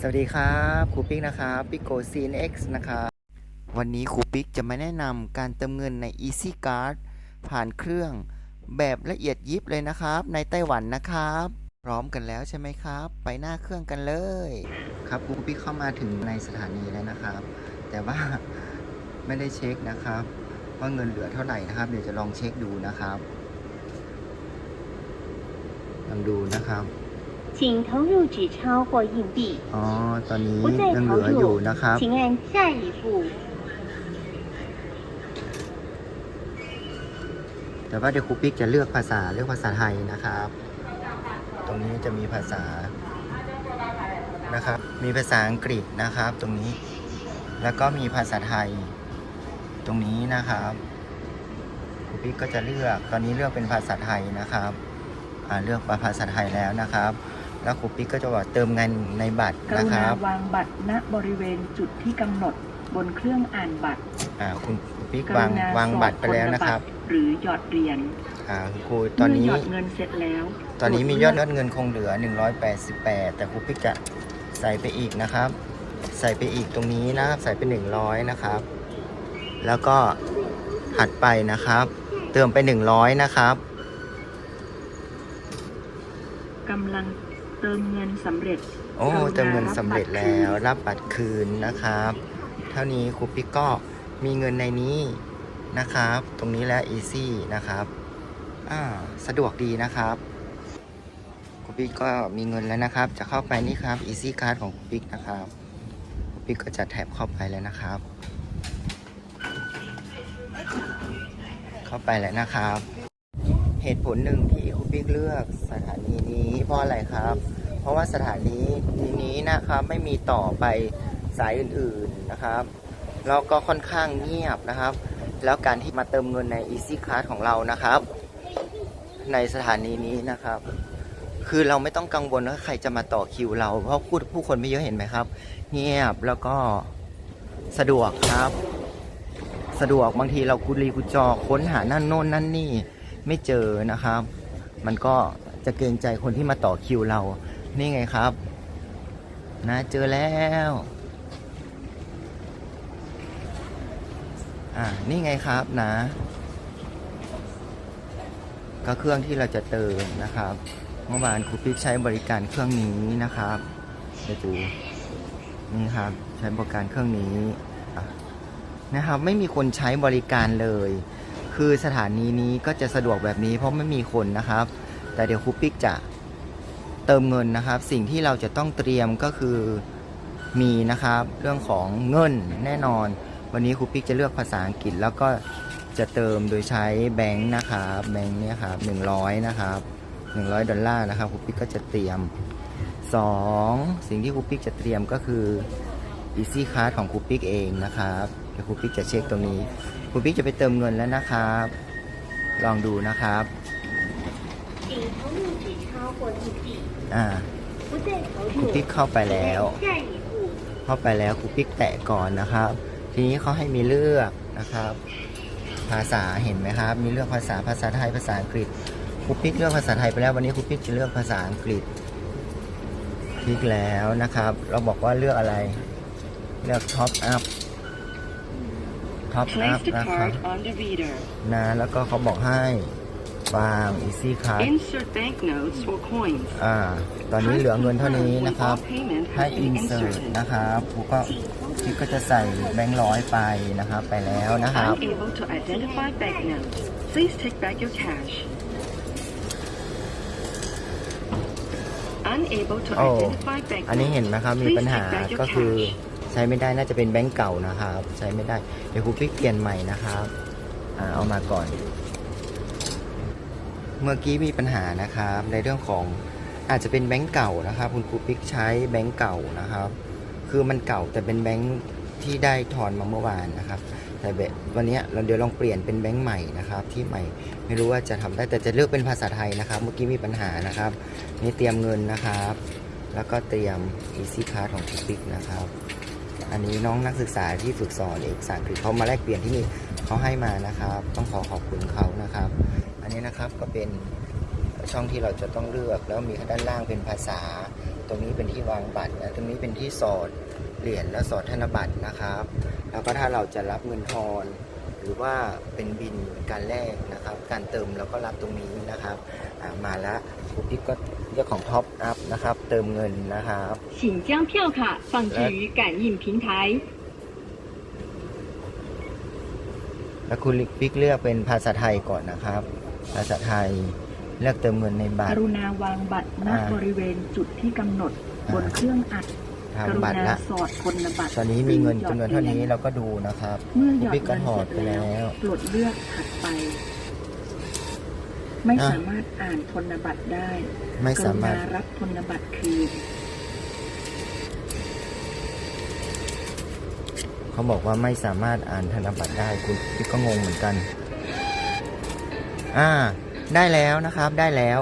สวัสดีครับครูปิ๊กนะครับปิโกซีน X นะครับวันนี้ครูปิ๊กจะมาแนะนำการเติมเงินใน Easy Card ผ่านเครื่องแบบละเอียดยิบเลยนะครับ ในไต้หวันนะครับ พร้อมกันแล้วใช่ไหมครับ ไปหน้าเครื่องกันเลย ครับครูปิ๊กเข้ามาถึงในสถานีแล้วนะครับ แต่ว่าไม่ได้เช็คนะครับ ว่าเงินเหลือเท่าไหร่นะครับ เดี๋ยวจะลองเช็คดูนะครับลองดูนะครับ 请投入纸钞或硬币， อ๋อ ตอนนี้ 不再 ยังเห 投 ลืออยู่ 入 นะครับ 请按下一步。 แต่ว่าเดี๋ยวครูปิ๊กจะเลือกภาษาเลือกภาษาไทยนะครับ ตรงนี้จะมีภาษานะครับ มีภาษาอังกฤษนะครับ ตรงนี้ แล้วก็มีภาษาไทย ตรงนี้นะครับครูปิ๊กก็จะเลือกตอนนี้เลือกเป็นภาษาไทยนะครับอ่าเลือกภาษาไทยแล้วนะครับ แล้วครูปิ๊กก็จะบอกเติมเงินในบัตรกรุนะคณารับวางบัตรณบริเวณจุดที่กำหนดบนเครื่องอ่านบัตรอ่าคุณครูปิ๊กกวางรุณาวางสอดบัตรไปแล้วนะครับธบัตหรือหยอดเหรียญอ่าคุณครูตอนนี้ เมื่อหยอดเงินเสร็จแล้วตอนนี้มีกยอดเลืเงินคงเหลือ 188 แต่ครูปิ๊กจะใส่ไปอีกนะครับ ใส่ไปอีกตรงนี้นะครับ ใส่ไป 100 นะครับ แล้วก็ถัดไปนะครับ เติมไป 100 นะครับ กำลัง เติมเงินสำเร็จโอ้กรุณาเติมเงินสำเร็จแล้วรัรับบบับัตตรรคืคืนนนะครับ เท่านี้ครูปิ๊กก็มีเงินในนี้นะครับ ตรงนี้แล้ว easy นะครับอ่าสะดวกดีนะครับครูปิ๊กก็มีเงินแล้วนะครับ จะเข้าไปนี่ครับ easy card ของครูปิ๊กนะครับครูปิ๊กก็จะแท็บเข้าไปแล้วนะครับ เข้าไปแล้วนะครับ เหตุผลหนึ่งที่ครู ปิ๊กเลือกสถานีนี้เพราะอะไรครับ เพราะว่าสถานีนี้นะครับไม่มีต่อไปสายอื่นๆนะครับแล้วก็ค่อนข้างเงียบนะครับ แล้วการที่มาเติมเงินใน Easy Card ของเรานะครับ ในสถานีนี้นะครับ คือเราไม่ต้องกังวลว่าใครจะมาต่อคิวเรา เพราะผู้ผู้คนไม่เยอะเห็นไหมครับ เงียบแล้วก็สะดวกครับ สะดวกบางทีเรากุลีกุจอค้นหานั่นโน่นนั่นนี่ไม่เจอนะครับ มันก็จะเกรงใจคนที่มาต่อคิวเรา นี่ไงครับ นะเจอแล้ว อ่า นี่ไงครับนะ ก็เครื่องที่เราจะเติมนะครับ เมื่อวานครูปิ๊กใช้บริการเครื่องนี้นะครับเดี๋ยวดูนี่ครับ ใช้บริการเครื่องนี้นะครับ ไม่มีคนใช้บริการเลย คือสถานีนี้ก็จะสะดวกแบบนี้เพราะไม่มีคนนะครับ แต่เดี๋ยวครูปิ๊กจะเติมเงินนะครับ สิ่งที่เราจะต้องเตรียมก็คือมีนะครับ เรื่องของเงินแน่นอน วันนี้ครูปิ๊กจะเลือกภาษาอังกฤษแล้วก็จะเติมโดยใช้แบงค์นะครับแบงค์เนี่ยครับหนึ่งร้อยนะครับหนึ่งร้อยดอลลาร์นะครับครูปิ๊กก็จะเตรียมสองสิ่งที่ครูปิ๊กจะเตรียมก็คือ Easy Card ของครูปิ๊กเองนะครับเดี๋ยวครูปิ๊กจะเช็คตรงนี้ครูปิ๊กจะไปเติมเงินแล้วนะครับ ลองดูนะครับอ่าครูปิ๊กเข้าไปแล้วเข้าไปแล้วครูปิ๊กแตะก่อนนะครับ ทีนี้เขาให้มีเลือกนะครับ ภาษาเห็นไหมครับ มีเลือกภาษาภาษาไทยภาษาอังกฤษครูปิ๊กเลือกภาษาไทยไปแล้ววันนี้ครูปิ๊กจะเลือกภาษาอังกฤษคลิกแล้วนะครับ เราบอกว่าเลือกอะไร เลือกท็อปอัพท็อปอัพ Place the นะครับ card on the reader นะแล้วก็เขาบอกให้วาง easy card Insert banknotes or coins อ่า ตอนนี้เหลือเงินเท่านี้นะครับ When all payment ให้ has been insert inserted นะครับครูก็คลิกก็จะใส่แบงค์ร้อยไปนะครับ ไปแล้วนะครับ Unable to identify banknotes Please take back your cash Unable to โอ้ identify อันนี้ banknotes เห็นไหมครับ มี Please ปัญหา take back your ก็คือ cash ใช้ไม่ได้น่าจะเป็นแบงค์เก่านะครับ ใช้ไม่ได้ เดี๋ยวครูปิ๊กเปลี่ยนใหม่นะครับอ่าเอามาก่อน เมื่อกี้มีปัญหานะครับ ในเรื่องของอาจจะเป็นแบงค์เก่านะครับ คุณครูปิ๊กใช้แบงค์เก่านะครับ คือมันเก่าแต่เป็นแบงค์ที่ได้ถอนมาเมื่อวานนะครับ แต่แบบวันนี้เราเดี๋ยวลองเปลี่ยนเป็นแบงค์ใหม่นะครับ ที่ใหม่ไม่รู้ว่าจะทำได้แต่จะเลือกเป็นภาษาไทยนะครับ เมื่อกี้มีปัญหานะครับนี่เตรียมเงินนะครับ แล้วก็เตรียม Easy Card ของคุณปิ๊กนะครับ อันนี้น้องนักศึกษาที่ฝึกสอนเอกสารคือเขามาแลกเปลี่ยนที่นี่เขาให้มานะครับ ต้องขอขอบคุณเขานะครับ อันนี้นะครับก็เป็นช่องที่เราจะต้องเลือก แล้วมีด้านล่างเป็นภาษา ตรงนี้เป็นที่วางบัตรนะตรงนี้เป็นที่สอดเหรียญและสอดธนบัตรนะครับ แล้วก็ถ้าเราจะรับเงินทอน หรือว่าเป็นบินการแลกนะครับ การเติมเราก็รับตรงนี้นะครับมาแล้ว พี่ก็เรื่องของท็อปอัพนะครับ เติมเงินนะครับ 请将票卡放置于感应平台。 แล้วคุณปิ๊กเลือกเป็นภาษาไทยก่อนนะครับ ภาษาไทยเลือกเติมเงินในบั ก ตร รุณาวางบัตรณ อ่า บริเวณจุดที่กำหนด อ่า บนเครื่องอัด ทาง กรุ บัตร ณา ละ สอดพนบัตร ตอนนี้มีเงิน หยอด จำนวนเท่านี้ หรียญ เราก็ดูนะครับ เมื่อหยอด พี่ก็ เงิน ถอ เส ด ร็จ ไป แล้ว แล้ว ปลดเลือกถัดไป ไม่อะสามารถอ่านธนบัตรได้ไม่กสารุมารถณารับธนบัตรคืนเขาบอกว่าไม่สามารถอ่านธนบัตรได้คุณพี่ก็งงเหมือนกัน อ่า ได้แล้วนะครับ ได้แล้ว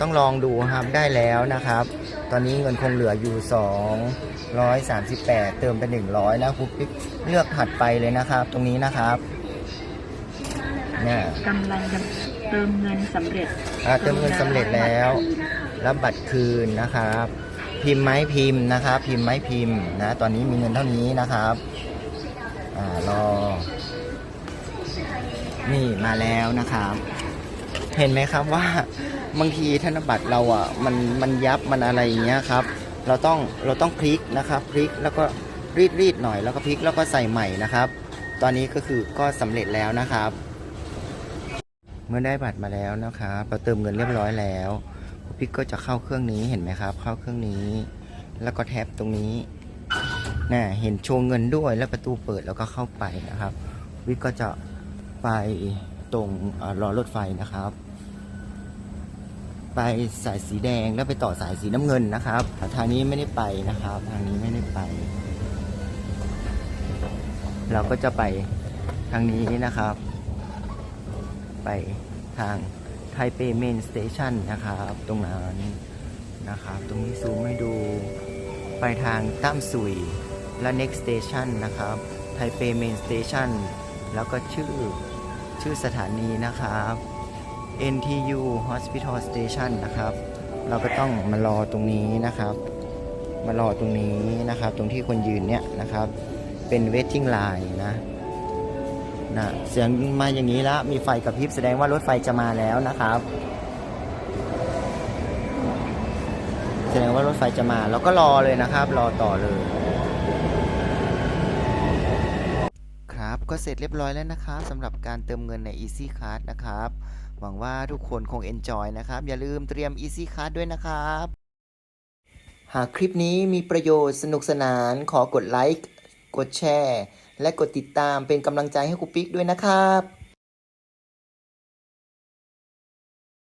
ต้องลองดูครับ ได้แล้วนะครับ ตอนนี้เงินคงเหลืออยู่238เติมไป100แล้วคุณปิ๊กเลือกถัดไปเลยนะครับ ตรงนี้นะครับ เนี่ยกำลังจะเติมเงินสำเร็จอ่าเติมเงินสำเร็จแล้วรับบัตรคืนนะครับ พิมพ์ไหมพิมพ์นะครับ พิมพ์ไหมพิมพ์นะตอนนี้มีเงินเท่านี้นะครับอ่ารอ นี่มาแล้วนะครับ เห็นไหมครับว่าบางทีธนบัตรเราอะมันมันยับมันอะไรอย่างเงี้ยครับ เราต้องเราต้องพลิกนะครับพลิกแล้วก็รีดรีดหน่อยแล้วก็พลิกแล้วก็ใส่ใหม่นะครับ ตอนนี้ก็คือก็สำเร็จแล้วนะครับ เมื่อได้บัตรมาแล้วนะครับเราเติมเงินเรียบร้อยแล้วพี่ก็จะเข้าเครื่องนี้เห็นไหมครับ เข้าเครื่องนี้ แล้วก็แท็บตรงนี้น่ะเห็นโชว์เงินด้วยแล้วประตูเปิดแล้วก็เข้าไปนะครับ วิกก็จะไปตรงรอรถไฟนะครับ ไปสายสีแดงแล้วไปต่อสายสีน้ำเงินนะครับทางนี้ไม่ได้ไปนะครับ ทางนี้ไม่ได้ไป เราก็จะไปทางนี้นะครับ ไปทางไทเปเมนสเตชันนะครับ ตรงนั้นนะครับ ตรงนี้ซูมให้ดูไปทางตั้มสุยและ next station นะครับไทเปเมนสเตชันแล้วก็ชื่อชื่อสถานีนะครับ NTU Hospital Station นะครับ เราก็ต้องมารอตรงนี้นะครับ มารอตรงนี้นะครับ ตรงที่คนยืนเนี่ยนะครับ เป็น waiting line นะ นะเสียงมาอย่างนี้แล้วมีไฟกระพริบแสดงว่ารถไฟจะมาแล้วนะครับ แสดงว่ารถไฟจะมาเราก็รอเลยนะครับ รอต่อเลย ครับก็เสร็จเรียบร้อยแล้วนะครับสำหรับการเติมเงินใน Easy Card นะครับ หวังว่าทุกคนคง Enjoy นะครับ อย่าลืมเตรียม Easy Card ด้วยนะครับ หากคลิปนี้มีประโยชน์สนุกสนานขอกดไลค์กดแชร์ และกดติดตามเป็นกำลังใจให้ครูปิ๊กด้วยนะครับ